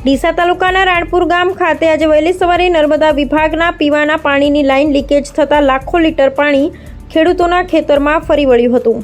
ડીસા તાલુકાના રાણપુર ગામ ખાતે આજે વહેલી સવારે નર્મદા વિભાગના પીવાના પાણીની લાઇન લીકેજ થતાં લાખો લીટર પાણી ખેડૂતોના ખેતરમાં ફરી વળ્યું હતું.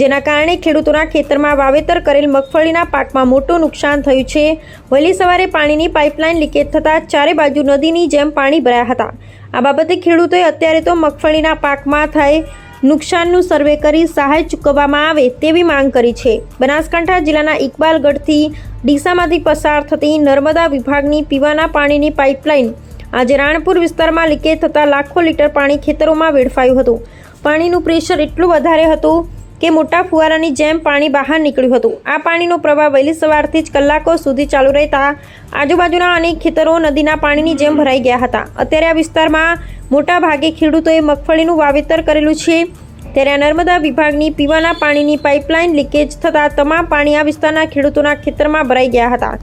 જેના કારણે ખેડૂતોના ખેતરમાં વાવેતર કરેલ મગફળીના પાકમાં મોટું નુકસાન થયું છે. વહેલી સવારે પાણીની પાઇપલાઇન લીકેજ થતાં ચારે બાજુ નદીની જેમ પાણી ભરાયા હતા. આ બાબતે ખેડૂતોએ અત્યારે તો મગફળીના પાકમાં થાય નુકસાનનું સર્વે કરી સહાય ચૂકવવામાં આવે તેવી માંગ કરી છે. બનાસકાંઠા જિલ્લાના ઇકબાલગઢથી ડીસામાંથી પસાર થતી નર્મદા વિભાગની પીવાના પાણીની પાઇપલાઇન આજે રાણપુર વિસ્તારમાં લીકેજ થતાં લાખો લીટર પાણી ખેતરોમાં વેડફાયું હતું. પાણીનું પ્રેશર એટલું વધારે હતું કે મોટા ફુવારાની જેમ પાણી બહાર નીકળ્યું હતું. આ પાણીનો પ્રવાહ વહેલી સવારથી જ કલાકો સુધી ચાલુ રહેતા આજુબાજુના અનેક ખેતરો નદીના પાણીની જેમ ભરાઈ ગયા હતા. અત્યારે આ વિસ્તારમાં મોટા ભાગે ખેડૂતોએ મગફળીનું વાવેતર કરેલું છે. ત્યારે નર્મદા વિભાગની પીવાના પાણીની પાઇપલાઇન લીકેજ થતાં તમામ પાણી આ વિસ્તારના ખેડૂતોના ખેતરમાં ભરાઈ ગયા હતા.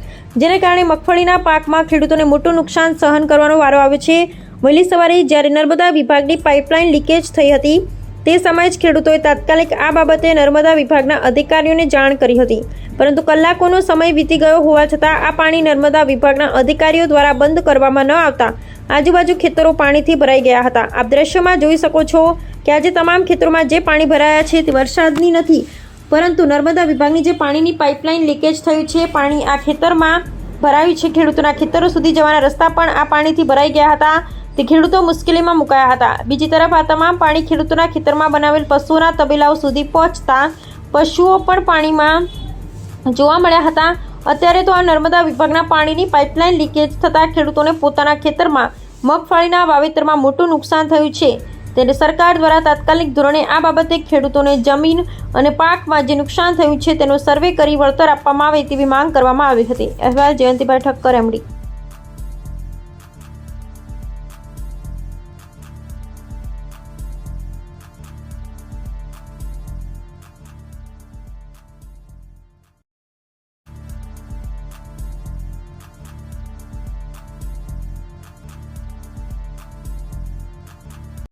જેને કારણે મગફળીના પાકમાં ખેડૂતોને મોટું નુકસાન સહન કરવાનો વારો આવ્યો છે. વહેલી સવારે જ્યારે નર્મદા વિભાગની પાઇપલાઇન લીકેજ થઈ હતી તે સમયે જ ખેડૂતોએ તાત્કાલિક આ બાબતે નર્મદા વિભાગના અધિકારીઓને જાણ કરી હતી. પરંતુ કલાકોનો સમય વીતી ગયો હોવા છતાં આ પાણી નર્મદા વિભાગના અધિકારીઓ દ્વારા બંધ કરવામાં ન આવતા આજુબાજુ ખેતરો પાણીથી ભરાઈ ગયા હતા. આપ દ્રશ્યમાં જોઈ શકો છો કે આજે તમામ ખેતરોમાં જે પાણી ભરાયા છે તે વરસાદની નથી, પરંતુ નર્મદા વિભાગની જે પાણીની પાઇપલાઇન લીકેજ થયું છે, પાણી આ ખેતરમાં ભરાયું છે. ખેડૂતોના ખેતરો સુધી જવાના રસ્તા પણ આ પાણીથી ભરાઈ ગયા હતા. તે ખેડૂતો મુશ્કેલીમાં મુકાયા હતા. બીજી તરફ આ તમામ પાણી ખેડૂતોના ખેતરમાં બનાવેલ પશુઓના તબેલાઓ સુધી પહોંચતા પશુઓ પણ પાણીમાં જોવા મળ્યા હતા. અત્યારે તો આ નર્મદા વિભાગના પાણીની પાઇપલાઇન લીકેજ થતાં ખેડૂતોને પોતાના ખેતરમાં મગફળીના વાવેતરમાં મોટું નુકસાન થયું છે. ત્યારે સરકાર દ્વારા તાત્કાલિક ધોરણે આ બાબતે ખેડૂતોને જમીન અને પાકમાં જે નુકસાન થયું છે તેનો સર્વે કરી વળતર આપવામાં આવે તેવી માંગ કરવામાં આવી હતી. અહેવાલ જયંતિભાઈ ઠક્કર, એમડી.